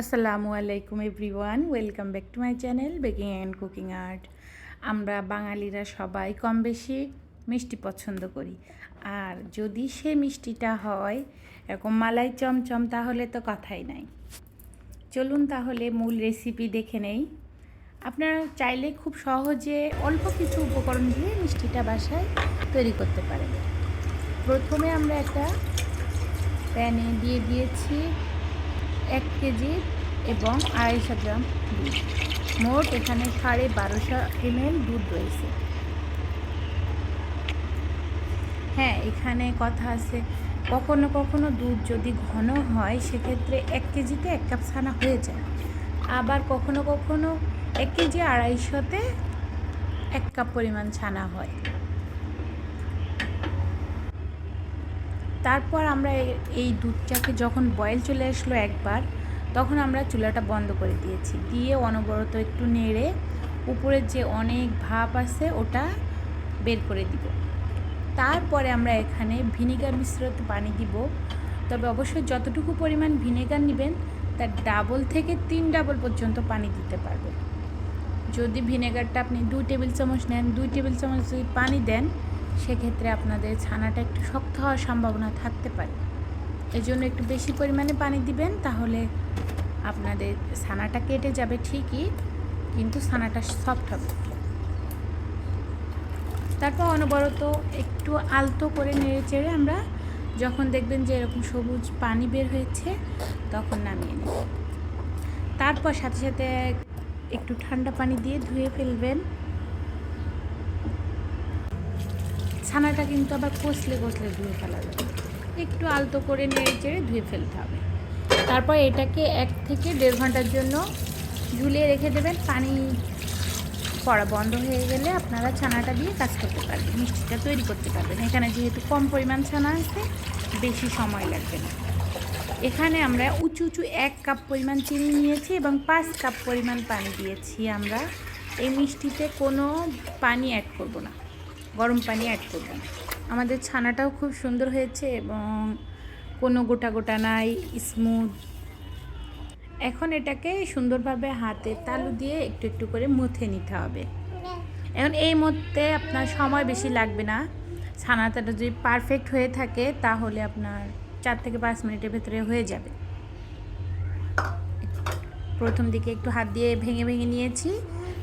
আসসালামু আলাইকুম everyone welcome back to my channel baking and cooking art আমরা বাঙালিরা সবাই কম বেশি মিষ্টি পছন্দ করি। আর যদি সে মিষ্টিটা হয়, এরকম মালাই চমচম, তাহলে তো কথাই নাই। চলুন তাহলে মূল রেসিপি দেখে নেই। আপনারা চাইলে খুব সহজে অল্প কিছু উপকরণ দিয়ে মিষ্টিটা বাসায় তৈরি করতে পারেন। প্রথমে আমরা একটা প্যানে দিয়ে দিয়েছি এক কেজি এবং আড়াইশো গ্রাম দুধ। মোট এখানে সাড়ে বারোশো এমএল দুধ রয়েছে। হ্যাঁ এখানে কথা আছে, কখনো কখনো দুধ যদি ঘন হয়, সেক্ষেত্রে এক কেজিতে এক কাপ ছানা হয়ে যায়। আবার কখনো কখনো এক কেজি আড়াইশোতে এক কাপ পরিমাণ ছানা হয়। তারপর আমরা এই দুধটাকে যখন বয়েল চলে আসলো একবার, তখন আমরা চুলাটা বন্ধ করে দিয়েছি। দিয়ে অনবরত একটু নেড়ে উপরের যে অনেক ভাপ আছে, ওটা বের করে দিব। তারপরে আমরা এখানে ভিনিগার মিশ্রিত পানি দিব। তবে অবশ্যই যতটুকু পরিমাণ ভিনেগার নেবেন, তার ডাবল থেকে তিন ডাবল পর্যন্ত পানি দিতে পারবেন। যদি ভিনেগারটা আপনি দুই টেবিল চামচ নেন, দুই টেবিল চামচ যদি পানি দেন সেক্ষেত্রে আপনাদের ছানাটা একটু শক্ত হওয়ার সম্ভাবনা থাকতে পারে। এই জন্য একটু বেশি পরিমাণে পানি দিবেন, তাহলে আপনাদের ছানাটা কেটে যাবে ঠিকই, কিন্তু ছানাটা সফট হবে। তারপর অনবরত একটু আলতো করে নেড়ে চেড়ে আমরা যখন দেখবেন যে এরকম সবুজ পানি বের হয়েছে, তখন নামিয়ে নেব। তারপর সাথে সাথে একটু ঠান্ডা পানি দিয়ে ধুয়ে ফেলবেন। ছানাটা কিন্তু আবার কষলে কষলে ধুয়ে ফেলা যাবে। একটু আলতো করে নেড়ে চেড়ে ধুয়ে ফেলতে হবে। তারপর এটাকে এক থেকে দেড় ঘণ্টার জন্য ঝুলিয়ে রেখে দেবেন। পানি পড়া বন্ধ হয়ে গেলে আপনারা ছানাটা দিয়ে কাজ করতে পারবেন, মিষ্টিটা তৈরি করতে পারবেন। এখানে যেহেতু কম পরিমাণ ছানা আছে, বেশি সময় লাগবে না। এখানে আমরা উঁচু উঁচু এক কাপ পরিমাণ চিনি নিয়েছি এবং পাঁচ কাপ পরিমাণ পানি দিয়েছি। আমরা এই মিষ্টিতে কোনো পানি অ্যাড করব না। গরম পানি অ্যাড করব না আমাদের ছানাটাও খুব সুন্দর হয়েছে এবং কোনো গোটা গোটা নাই স্মুথ এখন এটাকে সুন্দরভাবে হাতে তালু দিয়ে একটু একটু করে মুথে নিতে হবে। এখন এই মধ্যে আপনার সময় বেশি লাগবে না। ছানাটা যদি পারফেক্ট হয়ে থাকে, তাহলে আপনার চার থেকে পাঁচ মিনিটের ভেতরে হয়ে যাবে। প্রথম দিকে একটু হাত দিয়ে ভেঙে ভেঙে নিয়েছি।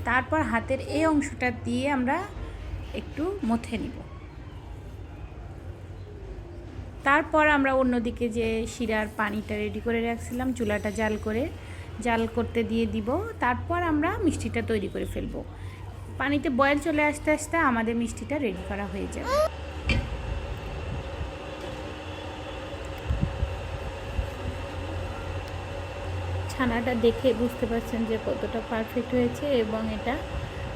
তারপর হাতের এই অংশটা দিয়ে আমরা একটু মথে নিব। তারপর আমরা অন্যদিকে যে শিরার পানিটা রেডি করে রাখছিলাম, চুলাটা জাল করে, জাল করতে দিয়ে দিব। তারপর আমরা মিষ্টিটা তৈরি করে ফেলব। পানিতে বয়েল চলে আসতে আসতে আমাদের মিষ্টিটা রেডি করা হয়ে যাবে। ছানাটা দেখে বুঝতে পারছেন যে কতটা পারফেক্ট হয়েছে এবং এটা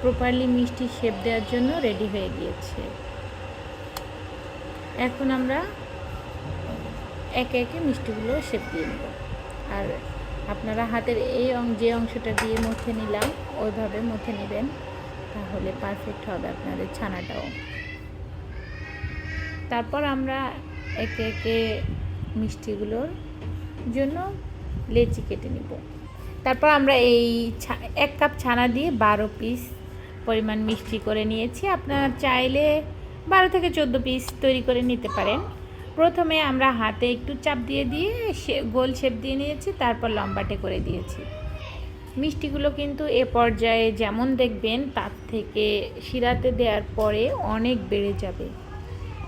প্রপারলি মিষ্টি শেপ দেওয়ার জন্য রেডি হয়ে গিয়েছে। এখন আমরা একে একে মিষ্টিগুলো শেপ দিয়ে নেব। আর আপনারা হাতের এই যে অংশটা দিয়ে মথে নিলাম, ওইভাবে মথে নেবেন, তাহলে পারফেক্ট হবে আপনাদের ছানাটাও। তারপর আমরা একে একে মিষ্টিগুলোর জন্য লেচি কেটে নিব। তারপর আমরা এই এক কাপ ছানা দিয়ে বারো পিস পরিমাণ মিষ্টি করে নিয়েছি। আপনারা চাইলে বারো থেকে চোদ্দ পিস তৈরি করে নিতে পারেন। প্রথমে আমরা হাতে একটু চাপ দিয়ে দিয়ে গোল শেপ দিয়ে নিয়েছি, তারপর লম্বাটে করে দিয়েছি। মিষ্টিগুলো কিন্তু এ পর্যায়ে যেমন দেখবেন, তার থেকে শিরাতে দেওয়ার পরে অনেক বেড়ে যাবে,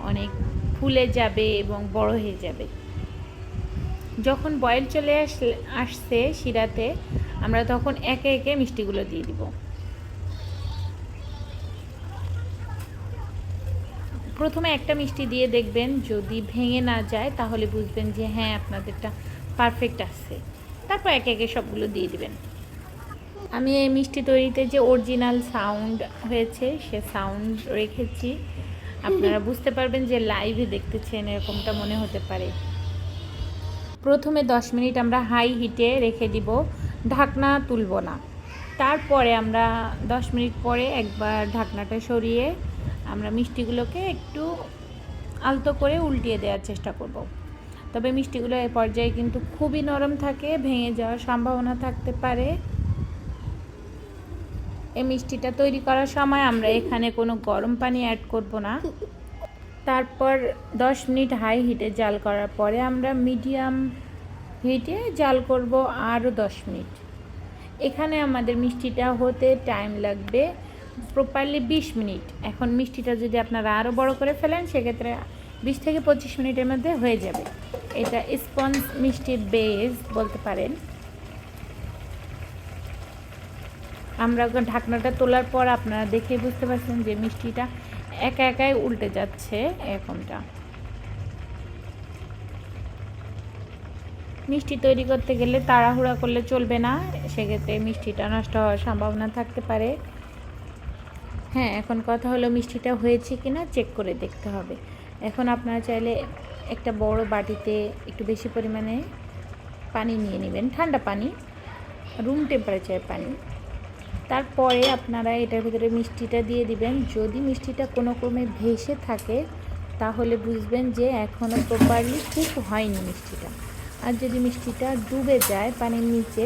অনেক ফুলে যাবে এবং বড় হয়ে যাবে। যখন বয়েল চলে আসলে আসছে শিরাতে, আমরা তখন একে একে মিষ্টিগুলো দিয়ে দিব। প্রথমে একটা মিষ্টি দিয়ে দেখবেন, যদি ভেঙে না যায়, তাহলে বুঝবেন যে হ্যাঁ আপনাদেরটা পারফেক্ট আসছে তারপর একে একে সবগুলো দিয়ে দিবেন। আমি এই মিষ্টি তৈরিতে যে অরিজিনাল সাউন্ড হয়েছে, সে সাউন্ড রেখেছি। আপনারা বুঝতে পারবেন যে লাইভে দেখতেছেন, এরকমটা মনে হতে পারে। প্রথমে দশ মিনিট আমরা হাই হিটে রেখে দিব, ঢাকনা তুলব না। তারপরে আমরা দশ মিনিট পরে একবার ঢাকনাটা সরিয়ে আমরা মিষ্টিগুলোকে একটু আলতো করে উল্টিয়ে দেওয়ার চেষ্টা করব। তবে মিষ্টিগুলো এই পর্যায়ে কিন্তু খুবই নরম থাকে, ভেঙে যাওয়ার সম্ভাবনা থাকতে পারে। এই মিষ্টিটা তৈরি করার সময় আমরা এখানে কোনো গরম পানি অ্যাড করব না। তারপর দশ মিনিট হাই হিটে জাল করার পরে আমরা মিডিয়াম হিটে জাল করব আরও দশ মিনিট। এখানে আমাদের মিষ্টিটা হতে টাইম লাগবে প্রপারলি বিশ মিনিট। এখন মিষ্টিটা যদি আপনারা আরও বড় করে ফেলেন, সেক্ষেত্রে বিশ থেকে পঁচিশ মিনিটের মধ্যে হয়ে যাবে। এটা স্পঞ্জ মিষ্টির বেস বলতে পারেন। আমরা ঢাকনাটা তোলার পর আপনারা দেখে বুঝতে পারছেন যে মিষ্টিটা একা একাই উল্টে যাচ্ছে এরকমটা। মিষ্টি তৈরি করতে গেলে তাড়াহুড়া করলে চলবে না। সেক্ষেত্রে মিষ্টিটা নষ্ট হওয়ার সম্ভাবনা থাকতে পারে। হ্যাঁ এখন কথা হলো মিষ্টিটা হয়েছে কি না চেক করে দেখতে হবে। এখন আপনারা চাইলে একটা বড় বাটিতে একটু বেশি পরিমাণে পানি নিয়ে নেবেন, ঠান্ডা পানি রুম টেম্পারেচার পানি। তারপরে আপনারা এটার ভিতরে মিষ্টিটা দিয়ে দিবেন। যদি মিষ্টিটা কোনো ক্রমে ভেসে থাকে, তাহলে বুঝবেন যে এখনও প্রপারলি কুক হয়নি মিষ্টিটা। আর যদি মিষ্টিটা ডুবে যায় পানির নিচে,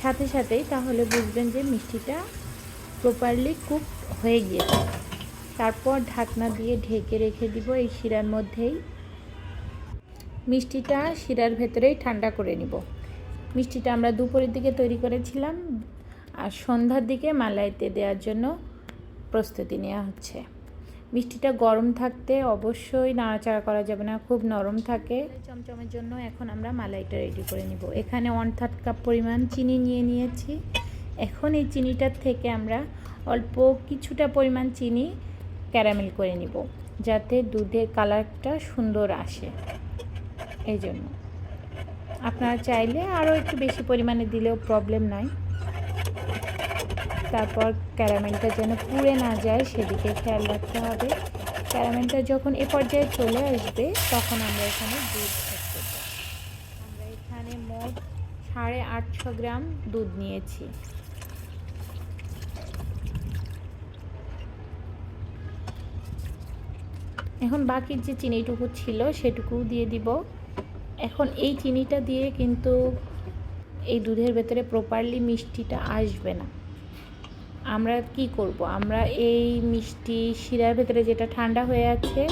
সাথে সাথেই তাহলে বুঝবেন যে মিষ্টিটা প্রপারলি কুক হয়ে গিয়েছে। তারপর ঢাকনা দিয়ে ঢেকে রেখে দিব এই শিরার মধ্যেই। মিষ্টিটা শিরার ভেতরেই ঠান্ডা করে নিব। মিষ্টিটা আমরা দুপুরের দিকে তৈরি করেছিলাম। আর সন্ধ্যার দিকে মালাইতে দেওয়ার জন্য প্রস্তুতি নেওয়া হচ্ছে। মিষ্টিটা গরম থাকতে অবশ্যই নাড়াচাড়া করা যাবে না, খুব নরম থাকে। চমচমের জন্য এখন আমরা মালাইটা রেডি করে নিব। এখানে ওয়ান থার্ড কাপ পরিমাণ চিনি নিয়ে নিয়েছি। এখন এই চিনিটার থেকে আমরা অল্প কিছুটা পরিমাণ চিনি ক্যারামেল করে নিব, যাতে দুধের কালারটা সুন্দর আসে। এই জন্য। আপনারা চাইলে আরও একটু বেশি পরিমাণে দিলেও প্রবলেম নাই। তারপর ক্যারামেলটা যেন পুড়ে না যায়, সেদিকে খেয়াল রাখতে হবে। ক্যারামেলটা যখন এ পর্যায়ে চলে আসবে, তখন আমরা এখানে দুধ করব। আমরা এখানে মোট সাড়ে আটশো গ্রাম দুধ নিয়েছি। এখন বাকির যে চিনিটুকু ছিল সেটুকু দিয়ে দিব। এখন এই চিনিটা দিয়ে কিন্তু এই দুধের ভেতরে প্রপারলি মিষ্টিটা আসবে না। আমরা কি করব? আমরা এই মিষ্টি শিরার ভেতরে যেটা ঠান্ডা হয়ে আছে,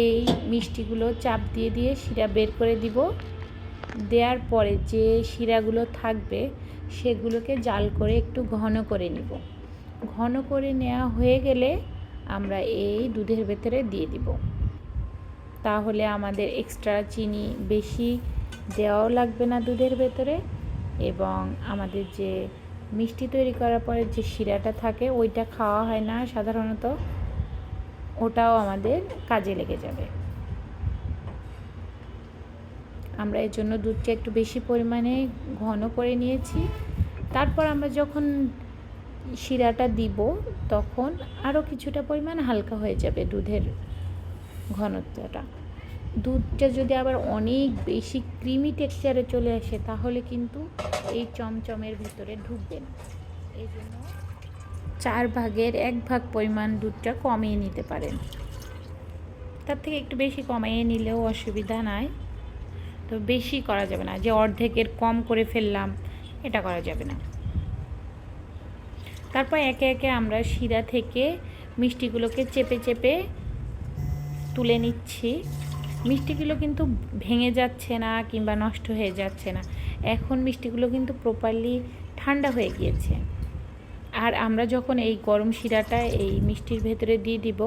এই মিষ্টিগুলো চাপ দিয়ে দিয়ে শিরা বের করে দিব। দেওয়ার পরে যে শিরাগুলো থাকবে সেগুলোকে জাল করে একটু ঘন করে নিব। ঘন করে নেওয়া হয়ে গেলে আমরা এই দুধের ভেতরে দিয়ে দিব। তাহলে আমাদের এক্সট্রা চিনি বেশি দেওয়াও লাগবে না দুধের ভেতরে এবং আমাদের যে মিষ্টি তৈরি করার পরে যে শিরাটা থাকে ওইটা খাওয়া হয় না সাধারণত। ওটাও আমাদের কাজে লেগে যাবে। আমরা এর জন্য দুধটা একটু বেশি পরিমাণে ঘন করে নিয়েছি। তারপর আমরা যখন শিরাটা দিব, তখন আরও কিছুটা পরিমাণ হালকা হয়ে যাবে দুধের ঘনত্বটা। দুধটা যদি আবার অনেক বেশি ক্রিমি টেক্সচারে চলে আসে, তাহলে কিন্তু এই চমচমের ভিতরে ঢুকবে না। এই জন্য চার ভাগের এক ভাগ পরিমাণ দুধটা কমিয়ে নিতে পারেন। তার থেকে একটু বেশি কমিয়ে নিলেও অসুবিধা নাই। তো বেশি করা যাবে না, যে অর্ধেকের কম করে ফেললাম, এটা করা যাবে না। তারপর একে একে আমরা শিরা থেকে মিষ্টিগুলোকে চেপে চেপে তুলে নিচ্ছি। মিষ্টিগুলো কিন্তু ভেঙে যাচ্ছে না কিংবা নষ্ট হয়ে যাচ্ছে না। এখন মিষ্টিগুলো কিন্তু প্রপারলি ঠান্ডা হয়ে গিয়েছে। আর আমরা যখন এই গরম শিরাটা এই মিষ্টির ভেতরে দিয়ে দিব,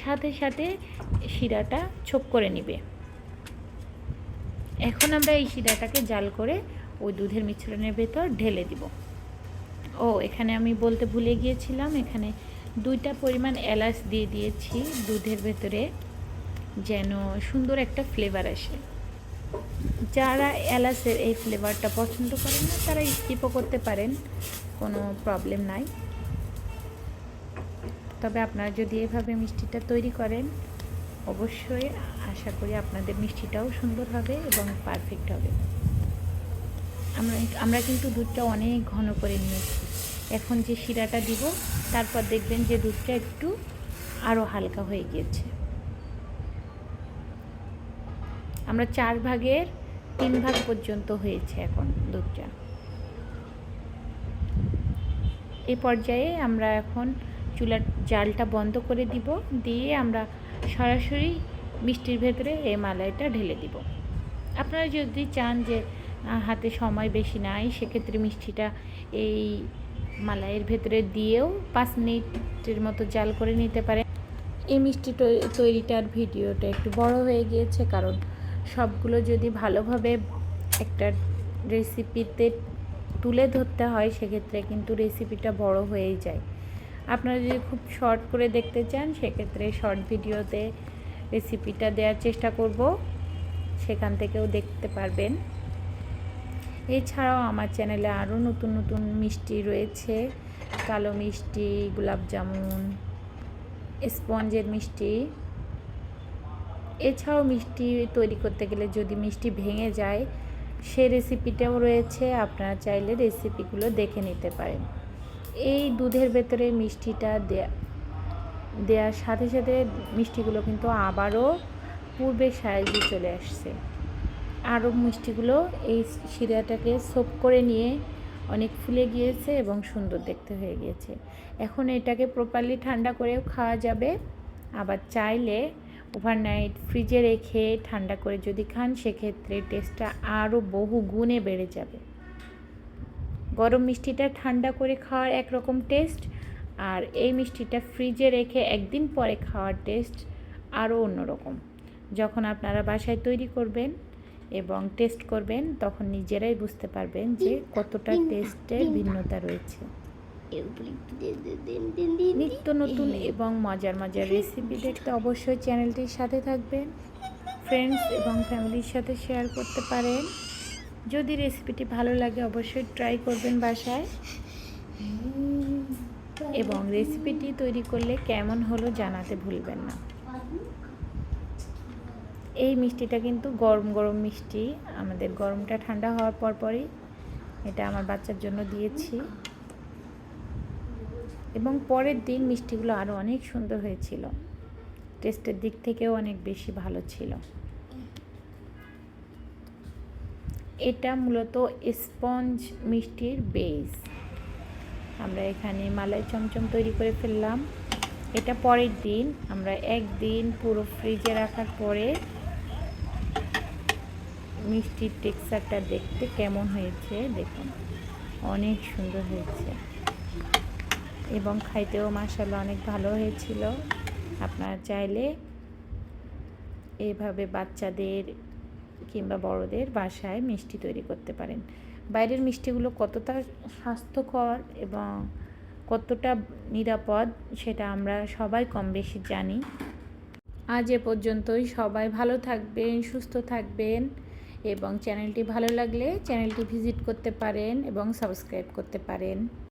সাথে সাথে শিরাটা ছোপ করে নিবে। এখন আমরা এই শিরাটাকে জাল করে ওই দুধের মিশ্রণের ভেতর ঢেলে দিব। ও, এখানে আমি বলতে ভুলে গিয়েছিলাম, এখানে দুইটা পরিমাণ এলাচ দিয়ে দিয়েছি দুধের ভেতরে, যেন সুন্দর একটা ফ্লেভার আসে। যারা এলাচের এই ফ্লেভারটা পছন্দ করেন না, তারা স্কিপও করতে পারেন, কোনো প্রবলেম নাই। তবে আপনারা যদি এভাবে মিষ্টিটা তৈরি করেন, অবশ্যই আশা করি আপনাদের মিষ্টিটাও সুন্দর হবে এবং পারফেক্ট হবে। আমরা আমরা কিন্তু দুধটা অনেক ঘন করে নিয়েছি। এখন যে শিরাটা দিব, তারপর দেখবেন যে দুধটা একটু আরও হালকা হয়ে গিয়েছে। আমরা চার ভাগের তিন ভাগ পর্যন্ত হয়েছে এখন দুধটা। এই পর্যায়ে আমরা এখন চুলার জালটা বন্ধ করে দিব, দিয়ে আমরা সরাসরি মিষ্টির ভেতরে এই মালাইটা ঢেলে দিব। আপনারা যদি চান যে হাতে সময় বেশি নাই, সেক্ষেত্রে মিষ্টিটা এই মালাইয়ের ভেতরে দিয়েও পাঁচ মিনিটের মতো জাল করে নিতে পারেন। এই মিষ্টি তৈরিটার ভিডিওটা একটু বড় হয়ে গিয়েছে, কারণ সবগুলো যদি ভালোভাবে একটা রেসিপিতে তুলে ধরতে হয়, সেক্ষেত্রে কিন্তু রেসিপিটা বড় হয়েই যায়। আপনারা যদি খুব শর্ট করে দেখতে চান, সেক্ষেত্রে শর্ট ভিডিওতে রেসিপিটা দেওয়ার চেষ্টা করব। সেখান থেকেও দেখতে পারবেন। এছাড়াও আমার চ্যানেলে আরও নতুন নতুন মিষ্টি রয়েছে। কালো মিষ্টি গোলাপ জামুন স্পঞ্জের মিষ্টি। এছাড়াও মিষ্টি তৈরি করতে গেলে যদি মিষ্টি ভেঙে যায়, সে রেসিপিটাও রয়েছে। আপনারা চাইলে রেসিপিগুলো দেখে নিতে পারেন। এই দুধের ভেতরে মিষ্টিটা দেয়া দেওয়ার সাথে সাথে মিষ্টিগুলো কিন্তু আবারও পূর্বের সাইজে চলে আসছে। আরও মিষ্টিগুলো এই শিরাটাকে সোপ করে নিয়ে অনেক ফুলে গিয়েছে এবং সুন্দর দেখতে হয়ে গিয়েছে। এখন এটাকে প্রপারলি ঠান্ডা করেও খাওয়া যাবে। আবার চাইলে ওভারনাইট ফ্রিজে রেখে ঠান্ডা করে যদি খান, সেক্ষেত্রে টেস্টটা আরও বহু গুণে বেড়ে যাবে। গরম মিষ্টিটা ঠান্ডা করে খাওয়ার একরকম টেস্ট আর এই মিষ্টিটা ফ্রিজে রেখে একদিন পরে খাওয়ার টেস্ট আরও অন্যরকম। যখন আপনারা বাসায় তৈরি করবেন এবং টেস্ট করবেন তখন নিজেরাই বুঝতে পারবেন যে কতটা টেস্টের ভিন্নতা রয়েছে। নিত্য নতুন এবং মজার মজার রেসিপি দেখতে অবশ্যই চ্যানেলটির সাথে থাকবেন। ফ্রেন্ডস এবং ফ্যামিলির সাথে শেয়ার করতে পারেন। যদি রেসিপিটি ভালো লাগে অবশ্যই ট্রাই করবেন বাসায়। এবং রেসিপিটি তৈরি করলে কেমন হলো জানাতে ভুলবেন না। এই মিষ্টিটা কিন্তু গরম গরম মিষ্টি। আমাদের গরমটা ঠান্ডা হওয়ার পর পরই এটা আমার বাচ্চার জন্য দিয়েছি। এবং পরের দিন মিষ্টিগুলো আরও অনেক সুন্দর হয়েছিল। টেস্টের দিক থেকেও অনেক বেশি ভালো ছিল। এটা মূলত স্পঞ্জ মিষ্টির বেস। আমরা এখানে মালাই চমচম তৈরি করে ফেললাম। এটা পরের দিন, আমরা একদিন পুরো ফ্রিজে রাখার পরে মিষ্টির টেক্সচারটা দেখতে কেমন হয়েছে দেখুন। অনেক সুন্দর হয়েছে। এবং খাইতেও মাসাল্লাহ অনেক ভালো হয়েছিল। আপনারা চাইলে এভাবে বাচ্চাদের কিংবা বড়দের বাসায় মিষ্টি তৈরি করতে পারেন। বাইরের মিষ্টিগুলো কতটা স্বাস্থ্যকর এবং কতটা নিরাপদ সেটা আমরা সবাই কম বেশি জানি। আজ এ পর্যন্তই। সবাই ভালো থাকবেন, সুস্থ থাকবেন। এবং চ্যানেলটি ভালো লাগলে চ্যানেলটি ভিজিট করতে পারেন এবং সাবস্ক্রাইব করতে পারেন।